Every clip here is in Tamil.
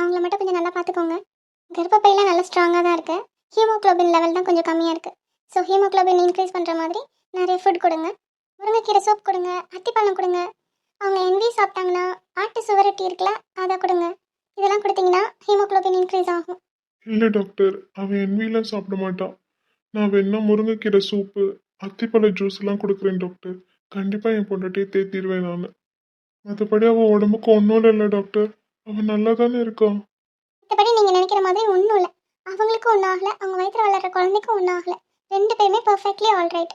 அவங்கள மட்டும் கொஞ்சம் நல்லா பார்த்துக்கோங்க. கர்ப்பப்பையெல்லாம் நல்லா ஸ்ட்ராங்காக தான் இருக்குது ஹீமோக்ளோபின் லெவல் தான் கொஞ்சம் கம்மியாக இருக்குது ஸோ ஹீமோக்ளோபின் இன்க்ரீஸ் பண்ணுற மாதிரி நிறைய ஃபுட் கொடுங்க. முருங்கைக்கீரை சூப் கொடுங்க அத்திப்பழம் கொடுங்க. அவங்க என்வி சாப்பிட்டாங்கன்னா ஆட்டு சுவரட்டி இருக்குல்ல அதை கொடுங்க. இதெல்லாம் கொடுத்தீங்கன்னா ஹீமோக்ளோபின் இன்க்ரீஸ் ஆகும். இல்லை டாக்டர் அவன் என் சாப்பிட மாட்டான். நான் வேணா முருங்கைக்கீரை சூப்பு அத்திப்பழ ஜூஸ் எல்லாம் கொடுக்குறேன் டாக்டர் கண்டிப்பாக என் பொண்டாட்டியை தேத்திடுவேன் நான். மற்றபடி அவன் உடம்புக்கு ஒன்றும் இல்லை டாக்டர் அவன் நல்லா தானே இருக்கான். மற்றபடி நீங்கள் நினைக்கிற மாதிரி ஒன்றும் இல்லை. அவங்களுக்கும் ஒன்றும் ஆகலை அவங்க வயிற்றில் வளர்கிற குழந்தைக்கும் ஒன்றும் ஆகலை. ரெண்டு பேருமே பர்ஃபெக்ட்லி ஆல்ரைட்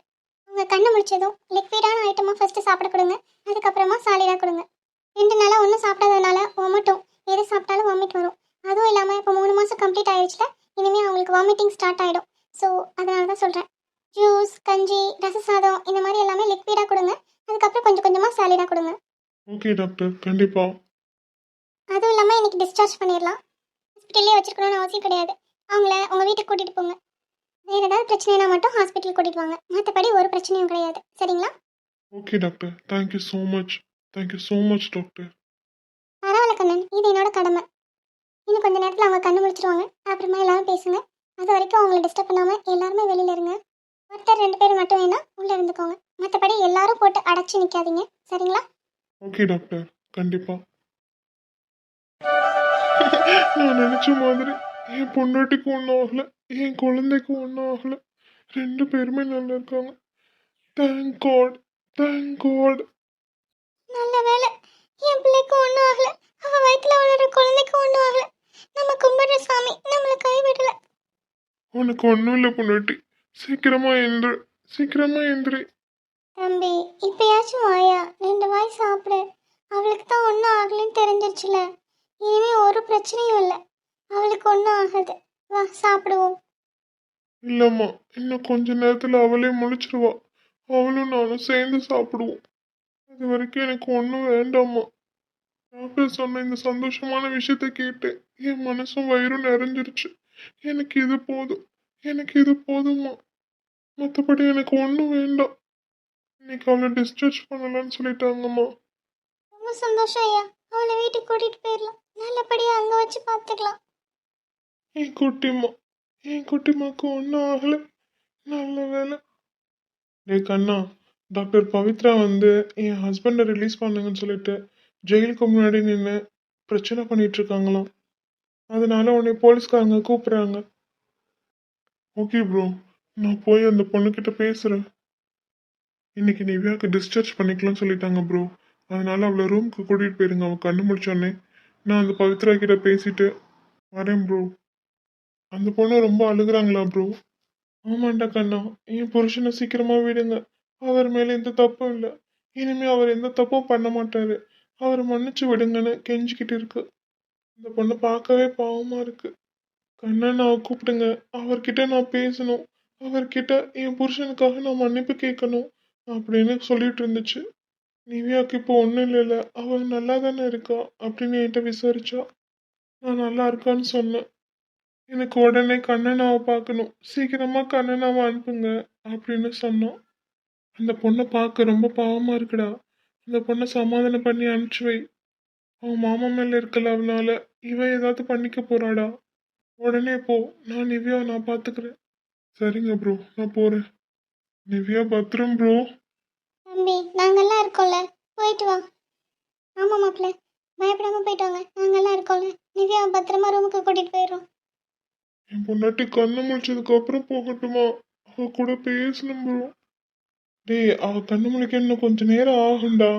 அவங்க கண்ணு முடிச்சதும் லிக்விடான ஐட்டமாக ஃபஸ்ட்டு சாப்பிட கொடுங்க. அதுக்கப்புறமா சாலிடாக கொடுங்க. ரெண்டு நாளாக ஒன்றும் சாப்பிடாததுனால ஒமட்டும் எது சாப்பிட்டாலும் வாமிட் வரும். அதுவும் இல்லாமல் இப்போ மூணு மாதம் கம்ப்ளீட் ஆயிடுச்சுல இனிமேல் அவங்களுக்கு வாமிட்டிங் ஸ்டார்ட் ஆகிடும் ஸோ அதனால தான் சொல்கிறேன் ஜூஸ் கஞ்சி ரச சாதம் இந்த மாதிரி எல்லாமே லிக்விடாக கொடுங்க. அதுக்கப்புறம் கொஞ்சம் கொஞ்சமாக சாலிடாக கொடுங்க. ஓகே டாக்டர் கண்டிப்பாக அதுவும் இல்லாமல் இன்னைக்கு டிஸ்சார்ஜ் பண்ணிடலாம். ஹாஸ்பிட்டல்லே வச்சிருக்கணும்னு அவசியம் கிடையாது. அவங்கள உங்கள் வீட்டுக்கு கூட்டிகிட்டு போங்க. வேறு ஏதாவது பிரச்சனைனா மட்டும் ஹாஸ்பிட்டல் கூட்டிகிட்டு வாங்க. மற்றபடி ஒரு பிரச்சனையும் கிடையாது. சரிங்களா? Okay doctor thank you so much thank you so much doctor பரவாயில்ல கண்ணன். இது என்னோட கடமை. இன்னும் கொஞ்ச நேரத்தில் அவங்க கண்ணு முடிச்சிருவாங்க அப்புறமா எல்லாரும் பேசுங்க. அது வரைக்கும் அவங்கள டிஸ்டர்ப் பண்ணாமல் எல்லாருமே வெளியில் இருங்க. ஒருத்தர் ரெண்டு பேர் மட்டும் வேணா உள்ளே இருந்துக்கோங்க. மற்றபடி எல்லாரும் போட்டு அடைச்சி நிற்காதீங்க சரிங்களா? ஓகே டாக்டர் கண்டிப்பாக நான் நினச்ச மாதிரி என் பொண்டாட்டிக்கு ஒன்றும் ஆகலை. என் குழந்தைக்கு ஒன்றும் ஆகலை. ரெண்டு பேருமே நல்லா இருக்காங்க. தேங்க் காட் தேங்க் காட் நல்ல வேலை என் பிள்ளைக்கு ஒன்றும் ஆகல. அவ வயிற்றுல வளர குழந்தைக்கு ஒன்றும் ஆகல. நம்ம கும்பிடுற சாமி நம்மளை கைவிடல. உனக்கு ஒன்றும் இல்லை பொண்டாட்டி. சீக்கிரமா எந்திரு. சீக்கிரமா எந்திரி. தம்பி இப்பயாச்சும் வாயா? ரெண்டு வாய் சாப்பிடு. அவளுக்கு தான் ஒன்றும் ஆகலைன்னு தெரிஞ்சிருச்சுல. இனிமே ஒரு பிரச்சனையும் இல்லை. அவளுக்கு ஒன்றும் ஆகாது. வா சாப்பிடுவோம். இல்லம்மா இன்னும் கொஞ்ச நேரத்துல அவளே முழிச்சிருவா. அவளும் நானும் சேர்ந்து சாப்பிடுவோம். அது வரைக்கும் எனக்கு ஒன்றும் வேண்டாம்மா. டாக்டர் சொன்ன இந்த சந்தோஷமான விஷயத்த கேட்டு என் மனசும் வயிறும் நிறைஞ்சிருச்சு. எனக்கு இது போதும். எனக்கு இது போதும்மா. மற்றபடி எனக்கு ஒன்றும் வேண்டாம். இன்னைக்கு அவளை டிஸ்சார்ஜ் பண்ணலான்னு சொல்லிட்டாங்கம்மா. ரொம்ப சந்தோஷம் ஐயா. அவளை வீட்டுக்கு கூட்டிட்டு போயிடலாம். நல்லபடியா அங்கே வச்சு பார்த்துக்கலாம். என் குட்டிம்மா. என் குட்டிம்மாக்கு ஒன்றும் ஆகலை. நல்ல வேலை டேய் கண்ணா டாக்டர் பவித்ரா வந்து என் ஹஸ்பண்டை ரிலீஸ் பண்ணுங்கன்னு சொல்லிட்டு ஜெயிலுக்கு முன்னாடி நின்று பிரச்சனை பண்ணிட்டு இருக்காங்களாம் அதனால உன்னை போலீஸ்காரங்க கூப்பிடுறாங்க. ஓகே ப்ரோ நான் போய் அந்த பொண்ணுக்கிட்ட பேசுகிறேன் இன்னைக்கு நிவ்யாவுக்கு டிஸ்சார்ஜ் பண்ணிக்கலாம்னு சொல்லிட்டாங்க ப்ரோ அதனால அவளை ரூமுக்கு கூட்டிகிட்டு போயிருங்க. அவன் கண்ணு முடிச்சோடனே நான் அந்த பவித்ரா கிட்ட பேசிட்டு வரேன் ப்ரோ அந்த பொண்ணு ரொம்ப அழுகுறாங்களா ப்ரோ ஆமாண்டா கண்ணா என் புருஷனை சீக்கிரமாக விடுங்க. அவர் மேலே எந்த தப்பும் இல்லை. இனிமே அவர் எந்த தப்பும் பண்ண மாட்டாரு. அவரை மன்னிச்சு விடுங்கன்னு கெஞ்சிக்கிட்டு இருக்கு. இந்த பொண்ணு பார்க்கவே பாவமா இருக்கு. கண்ணனாவை கூப்பிடுங்க. அவர்கிட்ட நான் பேசணும். அவர்கிட்ட என் புருஷனுக்காக நான் மன்னிப்பு கேட்கணும் அப்படின்னு சொல்லிட்டு இருந்துச்சு. நிவ்யாக்கு இப்போ ஒன்றும் இல்லைல்ல. அவள் நல்லா தானே இருக்கா அப்படின்னு என்கிட்ட விசாரிச்சா. நான் நல்லா இருக்கான்னு சொன்னேன். எனக்கு உடனே கண்ணனாவை பார்க்கணும். சீக்கிரமாக கண்ணனாவை அனுப்புங்க அப்படின்னு சொன்னோம் அந்த பொண்ணை பார்க்க ரொம்ப பாவமாக இருக்குடா. அந்த பொண்ணை சமாதானம் பண்ணி அனுப்பிச்சு வை. அவன் மாமா மேல இருக்கல அவனால. இவன் ஏதாவது பண்ணிக்க போறாடா? உடனே போ. நான் நிவ்யா நான் பாத்துக்கிறேன். சரிங்க ப்ரோ நான் போறேன். நிவ்யா பத்திரம் ப்ரோ தம்பி நாங்கெல்லாம் இருக்கோம்ல. போயிட்டு வா. ஆமாம் மாப்பிள்ள பயப்படாம போயிட்டு வாங்க. நாங்கெல்லாம் இருக்கோம்ல. நிவ்யா பத்திரமா ரூமுக்கு கூட்டிட்டு போயிடுறோம். என் பொண்டாட்டி கண்ணு முழிச்சதுக்கு அப்புறம் போகட்டுமா? அவ கூட பேசணும் ப்ரோ டேய் அவ கண்ணு முழிக்க இன்னும் கொஞ்ச நேரம் ஆகும்டா.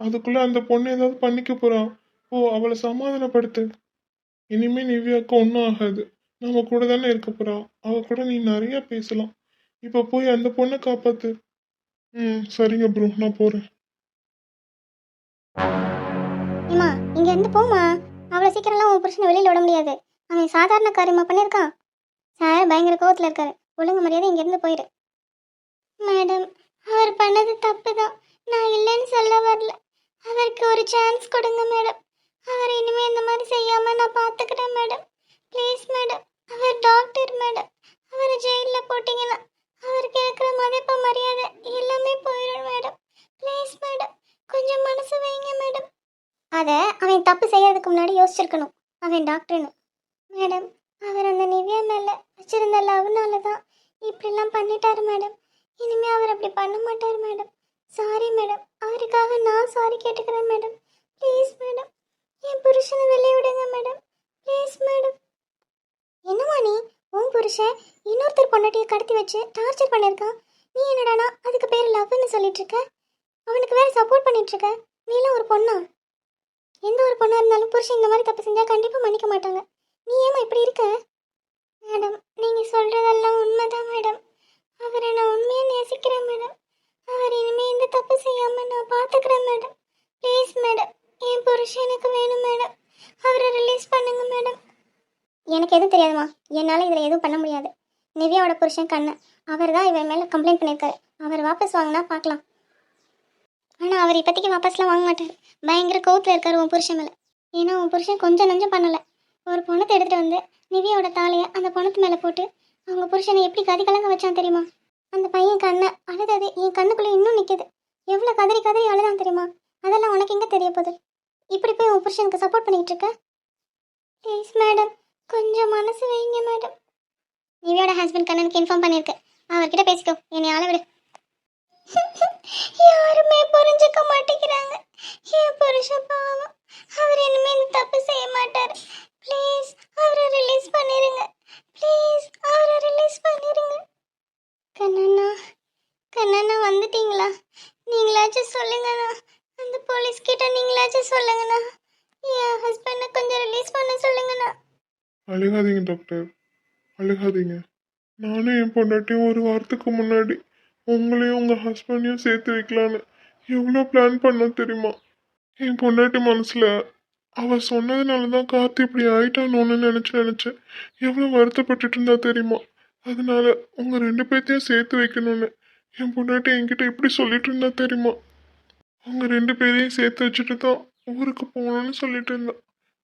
அதுக்குள்ள அந்த பொண்ணு ஏதாவது பண்ணிக்க போறான் ஓ அவளை சமாதானப்படுத்து. இனிமே நிவ்யாவுக்கு ஒன்றும் ஆகாது. நம்ம கூட தானே இருக்க போறான் அவ கூட நீ நிறைய பேசலாம். இப்ப போய் அந்த பொண்ணை காப்பாத்து. ம் சரிங்க ப்ரோ நான் போறேன். ஏமா இங்க இருந்து போமா அவ்வளோ சீக்கிரம்லாம் உன் புருஷனை வெளியில விட முடியாது. அவன் சாதாரண காரியமா பண்ணியிருக்கான். சார் பயங்கர கோவத்தில் இருக்காரு. ஒழுங்கு மரியாதை இங்கேருந்து போயிரு. மேடம் அவர் பண்ணது தப்பு தான் நான் இல்லைன்னு சொல்ல வரல. அவருக்கு ஒரு சான்ஸ் கொடுங்க மேடம் அவர் இனிமே இந்த மாதிரி செய்யாம நான் பாத்துக்கிறேன் மேடம் ப்ளீஸ் மேடம் அவர் டாக்டர் மேடம் அவரை ஜெயில போட்டீங்கன்னா அவருக்கு இருக்கிற மதிப்பு மரியாதை எல்லாமே போயிடும் மேடம் ப்ளீஸ் மேடம் கொஞ்சம் மனசு வைங்க மேடம் அதை அவன் தப்பு செய்யறதுக்கு முன்னாடி யோசிச்சிருக்கணும். அவன் டாக்டர்னு மேடம் அவர் அந்த நிவ்யா மேலே வச்சிருந்த லவ்னால தான் இப்படிலாம் பண்ணிட்டாரு மேடம் இனிமே அவர் அப்படி பண்ண மாட்டார் மேடம் சாரி மேடம் அவருக்காக நான் சாரி கேட்டுக்கிறேன் மேடம் ப்ளீஸ் மேடம் என் புருஷனை வெளியே விடுங்க மேடம் ப்ளீஸ் மேடம் என்னம்மா நீ? உன் புருஷன் இன்னொருத்தர் பொண்டாட்டியை கடத்தி வச்சு டார்ச்சர் பண்ணியிருக்கான். நீ என்னடானா அதுக்கு பேர் லவ்னு சொல்லிட்டு இருக்க அவனுக்கு வேற சப்போர்ட் பண்ணிட்டு இருக்க நீலாம் ஒரு பொண்ணா? எந்த ஒரு பொண்ணா இருந்தாலும் புருஷன் இந்த மாதிரி தப்பு செஞ்சா கண்டிப்பா மன்னிக்க மாட்டாங்க. நீ ஏமா இப்படி இருக்க? மேடம் நீங்க சொல்றதெல்லாம் உண்மைதான் மேடம் அவரை நான் உண்மையாக நேசிக்கிறேன் மேடம் அவர் இனிமேல் இந்த தப்பு செய்யாமல் நான் பார்த்துக்கிறேன் மேடம் ப்ளீஸ் மேடம் என் புருஷன் எனக்கு வேணும் மேடம் அவரை ரிலீஸ் பண்ணுங்க மேடம் எனக்கு எதுவும் தெரியாதுமா என்னால் இதில் எதுவும் பண்ண முடியாது. நிவ்யாவோட புருஷன் கண்ணன் அவர் தான் இவன் மேலே கம்ப்ளைண்ட் பண்ணியிருக்காரு. அவர் வாபஸ் வாங்கினா பார்க்கலாம். ஆனால் அவர் இப்போதைக்கு வாபஸ்லாம் வாங்க மாட்டார். பயங்கர கோவத்தில் இருக்கார் உன் புருஷன் மேலே. ஏன்னா உன் புருஷன் கொஞ்சம் நஞ்சம் பண்ணலை. ஒரு பணத்தை எடுத்துகிட்டு வந்து நிவியோட தாலியை அந்த பணத்து மேலே போட்டு அவங்க புருஷனை எப்படி கதி கலங்க வச்சான் தெரியுமா? அந்த பையன் கண்ணை அழுதது என் கண்ணுக்குள்ளே இன்னும் நிற்குது எவ்வளோ கதறி கதறி அழுதான் தெரியுமா? அதெல்லாம் உனக்கு எங்கே தெரிய போகுது? இப்படி போய் உன் புருஷனுக்கு சப்போர்ட் பண்ணிகிட்டு இருக்க? ப்ளீஸ் மேடம் கொஞ்சம் மனசு வைங்க மேடம் நிவியோட ஹஸ்பண்ட் கண்ணனுக்கு இன்ஃபார்ம் பண்ணியிருக்கு அவர்கிட்ட பேசிக்கோ. என்னை ஆள விடு. யாருமே புரிஞ்சுக்க மாட்டேங்கிறாங்க. என் புருஷன் பாவம். அவர் இனிமேல் தப்பு செய்ய மாட்டார். ப்ளீஸ் அவரை ரிலீஸ் பண்ணிடுங்க ப்ளீஸ் அவரை ரிலீஸ் பண்ணிடுங்க கண்ணண்ணா கண்ணண்ணா வந்துட்டீங்களா? நீங்களாச்சும் சொல்லுங்கண்ணா. அந்த போலீஸ் கிட்ட நீங்களாச்சும் சொல்லுங்கண்ணா. என் ஹஸ்பண்டை கொஞ்சம் ரிலீஸ் பண்ண சொல்லுங்கண்ணா. அழுகாதீங்க டாக்டர் அழுகாதீங்க. நானும் என் பொண்டாட்டியும் ஒரு வாரத்துக்கு முன்னாடி உங்களையும் உங்கள் ஹஸ்பண்டையும் சேர்த்து வைக்கலான்னு எவ்வளோ பிளான் பண்ணோம் தெரியுமா? என் பொண்டாட்டி மனசில் அவள் சொன்னதுனால தான் கார்த்தி இப்படி ஆயிட்டானோன்னு நினச்சி நினச்சேன் எவ்வளோ வருத்தப்பட்டுட்டு இருந்தா தெரியுமா? அதனால உங்கள் ரெண்டு பேர்த்தையும் சேர்த்து வைக்கணும்னு. என் பொண்டாட்டி என்கிட்ட இப்படி சொல்லிட்டு இருந்தா தெரியுமா? அவங்க ரெண்டு பேரையும் சேர்த்து வச்சுட்டு தான் ஊருக்கு போகணும்னு சொல்லிட்டு இருந்தான்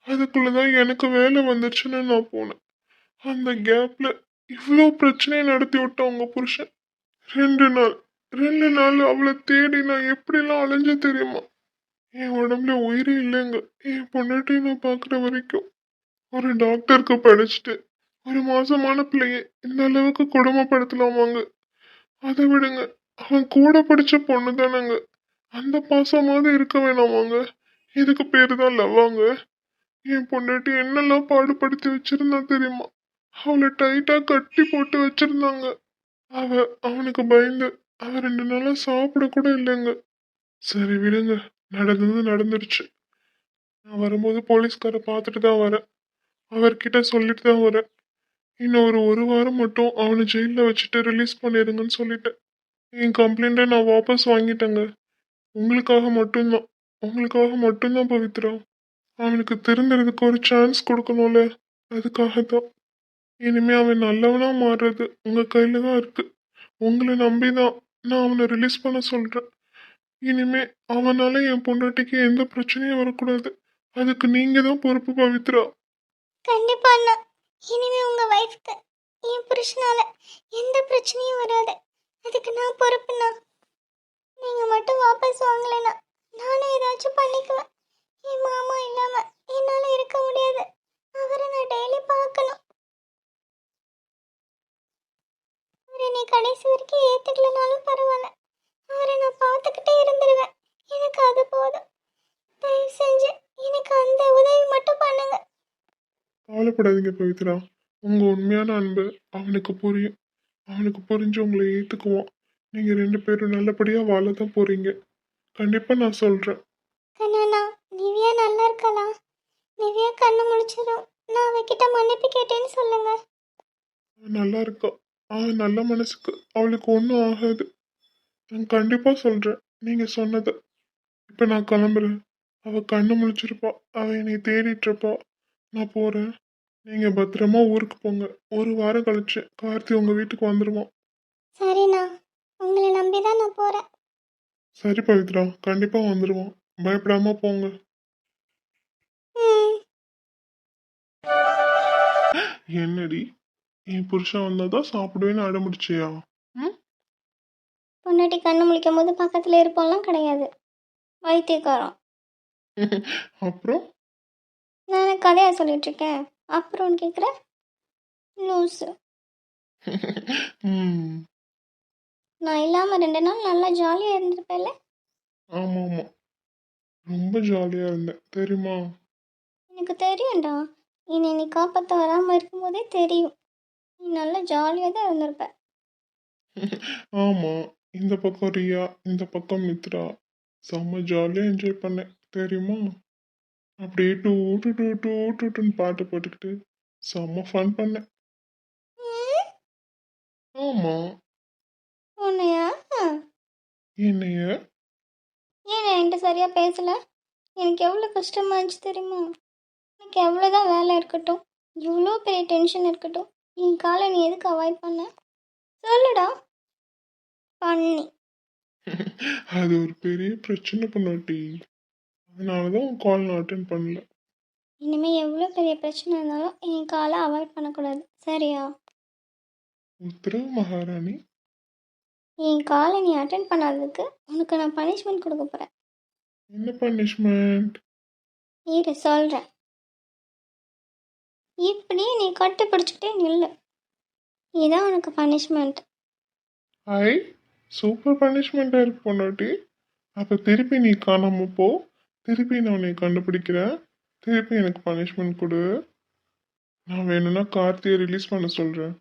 அதுக்குள்ளே தான் எனக்கு வேலை வந்துருச்சுன்னு நான் போனேன். அந்த கேப்பில் இவ்வளோ பிரச்சனையை நடத்தி விட்டான் உங்க புருஷன். ரெண்டு நாள் ரெண்டு நாள் அவளை தேடி நான் எப்படிலாம் அலைஞ்ச தெரியுமா? என் உடம்புல உயிரே இல்லைங்க. என் பொண்டாட்டி நான் பார்க்குற வரைக்கும் ஒரு டாக்டருக்கு படிச்சுட்டு ஒரு மாசமான பிள்ளைய இந்த அளவுக்கு கொடுமைப்படுத்தலாமாங்க. அதை விடுங்க. அவன் கூட படிச்ச பொண்ணு தானேங்க. அந்த பாசமாவது இருக்க வேணாமாங்க. இதுக்கு பேர் தான் லவ்வாங்க. என் பொண்டாட்டி என்னெல்லாம் பாடுபடுத்தி வச்சிருந்தா தெரியுமா? அவளை டைட்டாக கட்டி போட்டு வச்சிருந்தாங்க. அவ அவனுக்கு பயந்து அவ ரெண்டு நாளாக சாப்பிட கூட இல்லைங்க. சரி விடுங்க. நடந்தது நடந்துருச்சு நான் வரும்போது போலீஸ்கார பார்த்துட்டு தான் வரேன். அவர்கிட்ட சொல்லிட்டு தான் வரேன். இன்னும் ஒரு ஒரு வாரம் மட்டும் அவனை ஜெயிலில் வச்சுட்டு ரிலீஸ் பண்ணிடுங்கன்னு சொல்லிட்டேன். என் கம்ப்ளைண்ட்டை நான் வாபஸ் வாங்கிட்டேங்க. உங்களுக்காக மட்டும்தான். உங்களுக்காக மட்டும்தான் பவித்ரா. அவனுக்கு திருந்துறதுக்கு ஒரு சான்ஸ் கொடுக்கணும்ல. அதுக்காக தான் இனிமே அவன் நல்லவனா மாறுறது உங்க கையில தான் இருக்கு. உங்களை நம்பி தான் நான் அவனை ரிலீஸ் பண்ண சொல்றேன். இனிமே அவனால என் பொண்டாட்டிக்கு எந்த பிரச்சனையும் வரக்கூடாது. அதுக்கு நீங்க தான் பொறுப்பு பவித்ரா. கண்டிப்பா அண்ணா. இனிமே உங்க வைஃப்க்கு என் புருஷனால எந்த பிரச்சனையும் வராது. அதுக்கு நான் பொறுப்புண்ணா நீங்க மட்டும் வாபஸ் வாங்கலைன்னா நானே ஏதாச்சும் பண்ணிக்குவேன். என் மாமா இல்லாம என்னால இருக்க முடியாது. அவரை நான் டெய்லி பார்க்கணும். அவர் என்னை கடைசி வரைக்கும் ஏத்துக்கலனாலும் பரவாயில்ல அவரை நான் பார்த்துக்கிட்டே இருந்துருவேன் எனக்கு அது போதும் தயவு செஞ்சு எனக்கு அந்த உதவி மட்டும் பண்ணுங்க கவலைப்படாதீங்க பவித்ரா. உங்க உண்மையான அன்பு அவனுக்கு புரியும். அவனுக்கு புரிஞ்சு உங்களை ஏத்துக்குவான். நீங்க ரெண்டு பேரும் நல்லபடியா வாழ தான் போறீங்க. கண்டிப்பா நான் சொல்றேன். கண்ணா நிவ்யா நல்லா இருக்காளா? நிவ்யா கண்ணு முழிச்சதும் நான் அவகிட்ட மன்னிப்பு கேட்டேன்னு சொல்லுங்க. நல்லா இருக்கா. அவன் நல்ல மனசுக்கு. அவளுக்கு ஒன்றும் ஆகாது. நான் கண்டிப்பா சொல்றேன். நீங்க சொன்னதை. இப்ப நான் கிளம்புறேன். அவ கண்ணு முழிச்சிருப்பா. அவ என்னை தேடிட்டு இருப்பா. நான் போறேன். நீங்க பத்திரமா ஊருக்கு போங்க. ஒரு வாரம் கழிச்சு கார்த்தி உங்க வீட்டுக்கு வந்துருவான் சரிண்ணா. உங்களை நம்பி தான் நான் போறேன். சரி பவித்ரா கண்டிப்பா வந்துருவான் பயப்படாம போங்க. என்னடி? என் புருஷன் வந்தாதான் சாப்பிடுவேன்னு அடமுடிச்சியா ம். பொண்டாட்டி கண்ணு முழிக்கும் போது பக்கத்தில் இருப்போம்லாம் கிடையாது. வைத்தியக்காரம் அப்புறம்? கதையா சொல்லிட்டு இருக்கேன். அப்புறம் கேட்குற லூஸு நான் இல்லாமல் ரெண்டு நாள் நல்லா ஜாலியாக இருந்திருப்பேன்ல ஆமாம். ஆமாம் ரொம்ப ஜாலியாக இருந்தேன். தெரியுமா? எனக்கு தெரியும்டா. என்னை நீ காப்பாற்ற வராமல் இருக்கும்போதே தெரியும். நீ நல்லா ஜாலியாக தான் இருந்திருப்ப. ஆமாம் இந்த பக்கம் ரியா இந்த பக்கம் மித்ரா. செம்ம ஜாலியாக என்ஜாய் பண்ணேன். தெரியுமா? அப்படியே டூ டூ டூ டூ டூட்டுன்னு பாட்டு போட்டுக்கிட்டு செம்ம ஃபன் பண்ணேன். ம், ஆமாம் உன்னையா? என்னைய? ஏன் என்கிட்ட சரியாக பேசலை? எனக்கு எவ்வளோ கஷ்டமா இருந்துச்சு தெரியுமா? எனக்கு எவ்வளோதான் வேலை இருக்கட்டும் எவ்வளோ பெரிய டென்ஷன் இருக்கட்டும் என் காலை நீ எதுக்கு அவாய்ட் பண்ண? சொல்லுடா. பண்ணி. அது ஒரு பெரிய பிரச்சனை பண்ணாட்டி அதனால தான் உன் கால் நான் அட்டன் பண்ணல. இனிமேல் எவ்வளோ பெரிய பிரச்சனை இருந்தாலும் என் காலை அவாய்ட் பண்ணக்கூடாது. சரியா? உத்தரவு மகாராணி. என் காலை நீ அட்டன் பண்ணாததுக்கு உனக்கு நான் பனிஷ்மெண்ட் கொடுக்க போகிறேன் என்ன பனிஷ்மெண்ட் இரு சொல்கிறேன் இப்படியே நீ கட்டு பிடிச்சிக்கிட்டே நில்லு. இதுதான் உனக்கு பனிஷ்மெண்ட் ஐ சூப்பர் பனிஷ்மெண்ட்டாக இருக்கு பொண்டாட்டி. அப்போ திருப்பி நீ காணாம போ. திருப்பி நான் உன்னை கண்டுபிடிக்கிறேன். திருப்பி எனக்கு பனிஷ்மெண்ட் கொடு. நான் வேணும்னா கார்த்தியை ரிலீஸ் பண்ண சொல்கிறேன்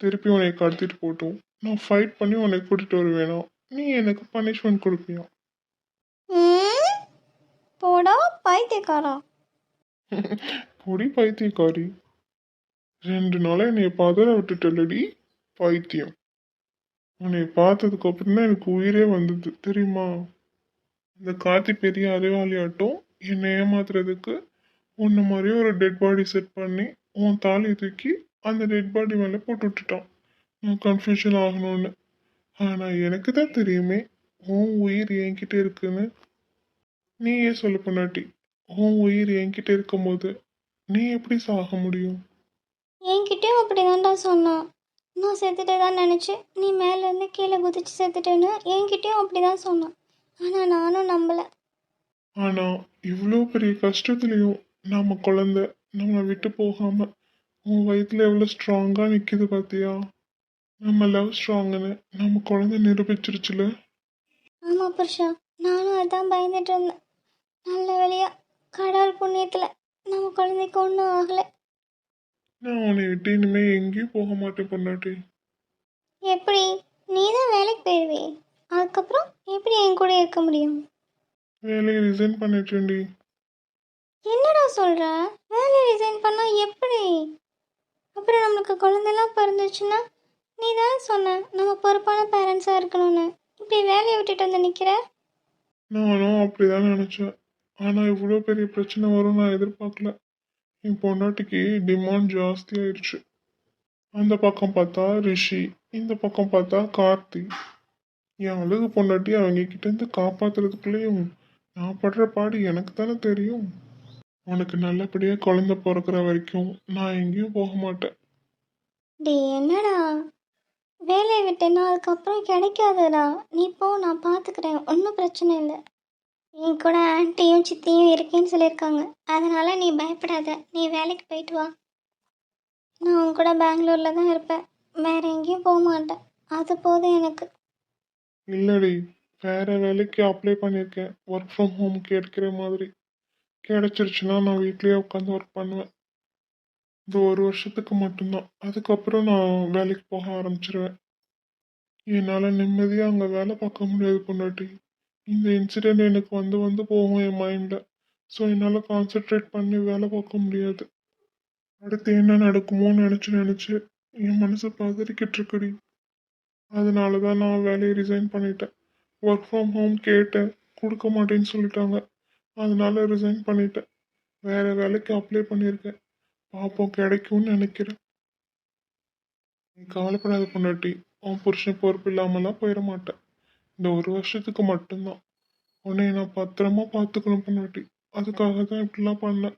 திருப்பி உன்னை கடத்திட்டு போட்டும் நான் ஃபைட் பண்ணி உன்னை கூட்டிகிட்டு வருவேனா? நீ எனக்கு பனிஷ்மெண்ட் கொடுப்பியா? போடா பைத்தியக்காரா. பொடி பைத்தியக்காரி. ரெண்டு நாளாக என்னை பதற விட்டுட்டல்லடி பைத்தியம். உன்னை பார்த்ததுக்கு அப்புறம் தான் எனக்கு உயிரே வந்தது தெரியுமா? இந்த கார்த்தி பெரிய அறிவாளியாட்டம் என்னை ஏமாத்துறதுக்கு உன்ன மாதிரியே ஒரு டெட் பாடி செட் பண்ணி உன் தாலியை தூக்கி அந்த டெட் பாடி மேலே போட்டு விட்டுட்டான். நான் கன்ஃபியூஷன் ஆகணும்னு. ஆனால் எனக்கு தான் தெரியுமே உன் உயிர் என்கிட்ட இருக்குன்னு. நீயே சொல்லு பொண்டாட்டி உன் உயிர் என்கிட்ட இருக்கும்போது நீ எப்படி சாக முடியும்? என்கிட்டயும் அப்படி தான்டா சொன்னான். நான் செத்துட்டே தான் நினச்சி நீ மேலேருந்து கீழே குதிச்சு செத்துட்டேன்னு என்கிட்டயும் அப்படி தான் சொன்னான். ஆனால் நானும் நம்பலை. ஆனா இவ்வளோ பெரிய கஷ்டத்துலயும் நம்ம குழந்தை நம்மளை விட்டு போகாம உன் வயிற்றுல எவ்வளோ ஸ்ட்ராங்கா நிக்குது பாத்தியா? நம்ம லவ் ஸ்ட்ராங்குன்னு நம்ம குழந்தை நிரூபிச்சிருச்சுல? ஆமாம் புருஷா நானும் அதான் பயந்துட்டு இருந்தேன். நல்ல வேலையா கடவுள் புண்ணியத்தில் நம்ம குழந்தைக்கு ஒன்றும் ஆகலை. நான் உன்னை விட்டு இனிமே எங்கேயும் போக மாட்டேன் பொண்டாட்டி. எப்படி? நீ தான் வேலைக்கு போயிடுவே அதுக்கப்புறம் எப்படி என் கூட இருக்க முடியும்? வேலையை ரிசைன் பண்ணிட்டேன்டி. என்னடா சொல்ற? வேலையை ரிசைன் பண்ணா எப்படி? அப்புறம் நம்மளுக்கு குழந்தைலாம் பிறந்துச்சுன்னா நீ தானே சொன்ன நம்ம பொறுப்பான பேரண்ட்ஸாக இருக்கணும்னு. இப்படி வேலையை விட்டுட்டு வந்து நிற்கிற நானும் அப்படிதான் நினைச்சேன். ஆனா இவ்வளோ பெரிய பிரச்சனை வரும் நான் எதிர்பார்க்கல. என் பொண்டாட்டிக்கு டிமாண்ட் ஜாஸ்தி ஆயிடுச்சு அந்த பக்கம் பார்த்தா ரிஷி இந்த பக்கம் பார்த்தா கார்த்தி. என் அழகு பொண்டாட்டி அவங்க கிட்டேருந்து காப்பாத்துறதுக்குள்ளேயும் நான் படுற பாடு எனக்கு தானே தெரியும். உனக்கு நல்லபடியாக குழந்த பிறக்கிற வரைக்கும் நான் எங்கேயும் போக மாட்டேன். டே என்னடா? வேலையை விட்டேன்னா அதுக்கப்புறம் கிடைக்காதுடா. நீ போ நான் பார்த்துக்கிறேன் ஒன்றும் பிரச்சனை இல்லை. என் கூட ஆன்ட்டியும் சித்தியும் இருக்கேன்னு சொல்லியிருக்காங்க. அதனால் நீ பயப்படாத. நீ வேலைக்கு போயிட்டு வா. நான் உன் கூட பெங்களூரில் தான் இருப்பேன். வேற எங்கேயும் போக மாட்டேன். அது போதும் எனக்கு. இல்லடி வேற வேலைக்கு அப்ளை பண்ணியிருக்கேன். ஒர்க் ஃப்ரம் ஹோம் கேட்கிற மாதிரி. கிடைச்சிருச்சுன்னா நான் வீட்லேயே உட்காந்து ஒர்க் பண்ணுவேன். இந்த ஒரு வருஷத்துக்கு மட்டும்தான். அதுக்கப்புறம் நான் வேலைக்கு போக ஆரம்பிச்சிருவேன். என்னால் நிம்மதியாக அங்கே வேலை பார்க்க முடியாது பொண்டாட்டி. இந்த இன்சிடெண்ட் எனக்கு வந்து வந்து போகும் என் மைண்டில் ஸோ என்னால் கான்சென்ட்ரேட் பண்ணி வேலை பார்க்க முடியாது. அடுத்து என்ன நடக்குமோன்னு நினச்சி நினச்சி என் மனசு பதறிக்கிட்டு இருக்குடி. அதனால தான் நான் வேலையை ரிசைன் பண்ணிட்டேன். ஒர்க் ஃப்ரம் ஹோம் கேட்டேன். கொடுக்க மாட்டேன்னு சொல்லிட்டாங்க. அதனால ரிசைன் பண்ணிட்டேன். வேற வேலைக்கு அப்ளை பண்ணியிருக்கேன். பார்ப்போம் கிடைக்கும்னு நினைக்கிறேன். நீ கவலைப்படாத பொண்டாட்டி. உன் புருஷன் பொறுப்பு இல்லாமலாம் போயிட மாட்டேன். இந்த ஒரு வருஷத்துக்கு மட்டும்தான். உன்னை நான் பத்திரமா பார்த்துக்கணும் பொண்டாட்டி. அதுக்காக தான் இப்படிலாம் பண்ணேன்.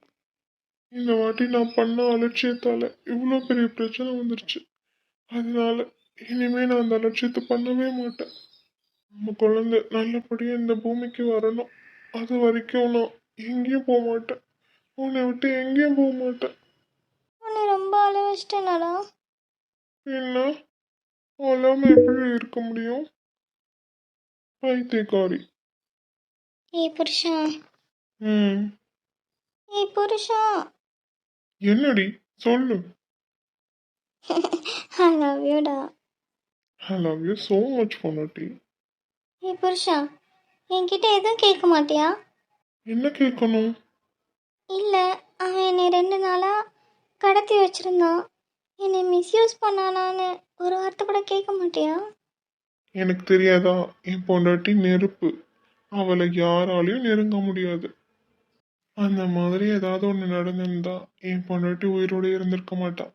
இந்த வாட்டி நான் பண்ண அலட்சியத்தால இவ்வளோ பெரிய பிரச்சனை வந்துருச்சு. அதனால இனிமே நான் அந்த லட்சியத்தை பண்ணவே மாட்டேன். நம்ம குழந்தை நல்லபடியா இந்த பூமிக்கு வரணும். அது வரைக்கும் நான் எங்கேயும் போக மாட்டேன். உன்னை விட்டு எங்கேயும் போக மாட்டேன். உன்னை ரொம்ப அழ வச்சிட்டேனாடா என்ன? அழாம எப்படி இருக்க முடியும்? பைத்தியக்காரி. ஏய் புருஷா. ம். ஏய் புருஷா. என்னடி? சொல்லு. I love யூடா I love you so much பொண்டாட்டி ஏய் புருஷா என்கிட்ட எதுவும் கேட்க மாட்டியா? என்ன கேட்கணும்? இல்லை அவன் என்னை ரெண்டு நாளாக கடத்தி வச்சிருந்தான். என்னை மிஸ்யூஸ் பண்ணானான்னு ஒரு வார்த்தை கூட கேட்க மாட்டியா? எனக்கு தெரியாதா என் பொண்டாட்டி நெருப்பு. அவளை யாராலையும் நெருங்க முடியாது. அந்த மாதிரி ஏதாவது ஒன்று நடந்திருந்தா என் பொண்டாட்டி உயிரோடு இருந்திருக்க மாட்டா.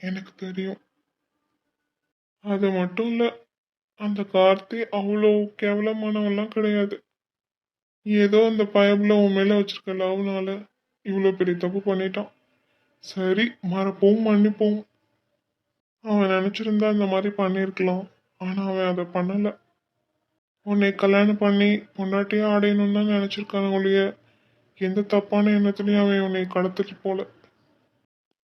எனக்கு தெரியும். அது மட்டும் இல்லை அந்த கார்த்தி அவ்வளோ கேவலமானவெல்லாம் கிடையாது. ஏதோ அந்த பயபில் உன் மேலே வச்சிருக்க லவ்னால இவ்வளோ பெரிய தப்பு பண்ணிட்டான். சரி மறப்போம் மன்னிப்போம். அவன் நினச்சிருந்தா இந்த மாதிரி பண்ணியிருக்கலாம் ஆனால் அவன் அதை பண்ணலை. உன்னை கல்யாணம் பண்ணி பொண்டாட்டியே அடையணும்னு தான் நினச்சிருக்கான ஒழிய எந்த தப்பான எண்ணத்துலையும் அவன் உன்னை கடத்திட்டு போல.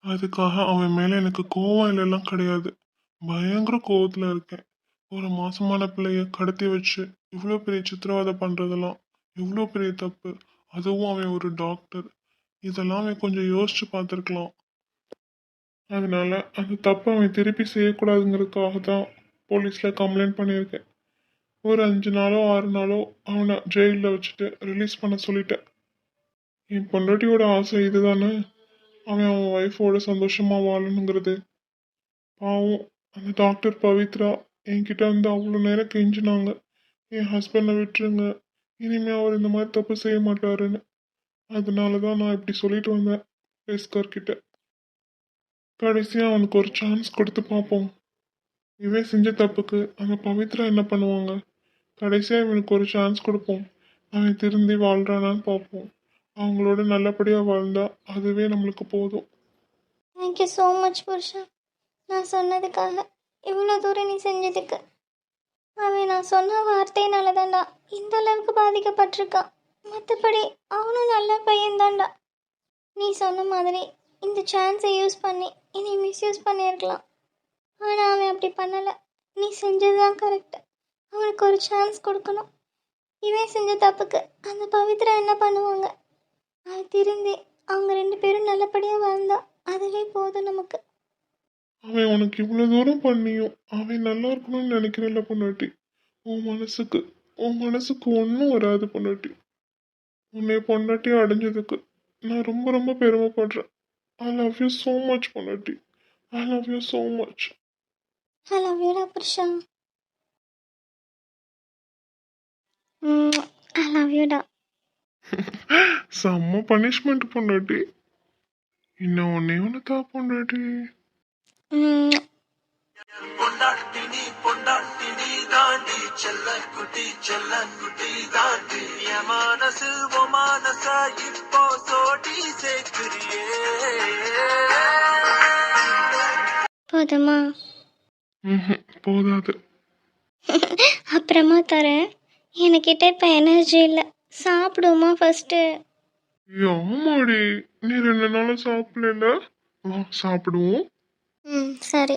அதுக்காக அவன் மேலே எனக்கு கோவம் இல்லைலாம் கிடையாது. பயங்கர கோவத்தில் இருக்கேன். ஒரு மாசமான பிள்ளைய கடத்தி வச்சு இவ்வளோ பெரிய சித்திரவதை பண்ணுறதெல்லாம் இவ்வளோ பெரிய தப்பு. அதுவும் அவன் ஒரு டாக்டர் இதெல்லாம் அவன் கொஞ்சம் யோசிச்சு பார்த்துருக்கலாம். அதனால அந்த தப்பை அவன் திருப்பி செய்யக்கூடாதுங்கிறதுக்காக தான் போலீஸில் கம்ப்ளைண்ட் பண்ணியிருக்கேன். ஒரு அஞ்சு நாளோ ஆறு நாளோ அவனை ஜெயிலில் வச்சுட்டு ரிலீஸ் பண்ண சொல்லிட்டேன். என் பொண்டாட்டியோட ஆசை இதுதானே? அவன் அவன் ஒய்ஃபோட சந்தோஷமா வாழணுங்கிறது. பாவம். அந்த டாக்டர் பவித்ரா என்கிட்ட வந்து அவ்வளோ நேரம் கெஞ்சினாங்க. என் ஹஸ்பண்டை விட்டுருங்க. இனிமே அவர் இந்த மாதிரி தப்பு செய்ய மாட்டாருன்னு. அதனால தான் நான் இப்படி சொல்லிட்டு வந்தேன் பேஸ்கர்கிட்ட கடைசியாக அவனுக்கு ஒரு சான்ஸ் கொடுத்து பார்ப்போம். இவன் செஞ்ச தப்புக்கு அந்த பவித்ரா என்ன பண்ணுவாங்க? கடைசியாக இவனுக்கு ஒரு சான்ஸ் கொடுப்போம். அவன் திருந்தி வாழ்கிறானான்னு பார்ப்போம். அவங்களோட நல்லபடியாக வாழ்ந்தா அதுவே நம்மளுக்கு போதும். தேங்க்யூ ஸோ மச் புருஷா. நான் சொன்னதுக்காக இவ்வளோ தூரம் நீ செஞ்சதுக்கு. அவன் நான் சொன்ன வார்த்தையினால தான்டா இந்த அளவுக்கு பாதிக்கப்பட்டிருக்கான் மற்றபடி அவனும் நல்ல பையன்தான்டா. நீ சொன்ன மாதிரி இந்த சான்ஸை யூஸ் பண்ணி இனி மிஸ்யூஸ் பண்ணியிருக்கலாம். ஆனால் அவன் அப்படி பண்ணலை. நீ செஞ்சது தான் கரெக்டு அவனுக்கு ஒரு சான்ஸ் கொடுக்கணும். இவன் செஞ்ச தப்புக்கு அந்த பவித்ரா என்ன பண்ணுவாங்க? அது திருந்தி அவங்க ரெண்டு பேரும் நல்லபடியாக வாழ்ந்தா அதுவே போதும் நமக்கு. அவன் உனக்கு இவ்வளோ தூரம் பண்ணியும் அவன் நல்லா இருக்கணும்னு நினைக்கிறல்ல பொண்டாட்டி. உன் மனசுக்கு உன் மனசுக்கு ஒன்றும் வராது பொண்டாட்டி. உன்னை பொண்டாட்டி அடைஞ்சதுக்கு நான் ரொம்ப ரொம்ப பெருமைப்படுறேன். I love you so much பொண்டாட்டி. I love you so much I love யூடா புருஷா ஐ லவ் யூடா செம்ம பனிஷ்மெண்ட் பொண்டாட்டி. இன்னும் ஒன்னே ஒன்று தான் பொண்டாட்டி? பொண்டாட்டினி பொண்டாட்டினி தாண்டி செல்ல குட்டி செல்ல குட்டி தாண்டி. என் மனசு ஓ மனசா இப்போ சோடி சேர்க்கிறியே. போதுமா? ம்ஹும், போதாது அப்புறமா தரேன். என்கிட்ட இப்போ எனர்ஜி இல்லை. சாப்பிடுவோமா ஃபஸ்ட்டு ஆமாடி. நீ ரெண்டு நாளும் சாப்பிடல. வா சாப்பிடுவோம். ம் சரி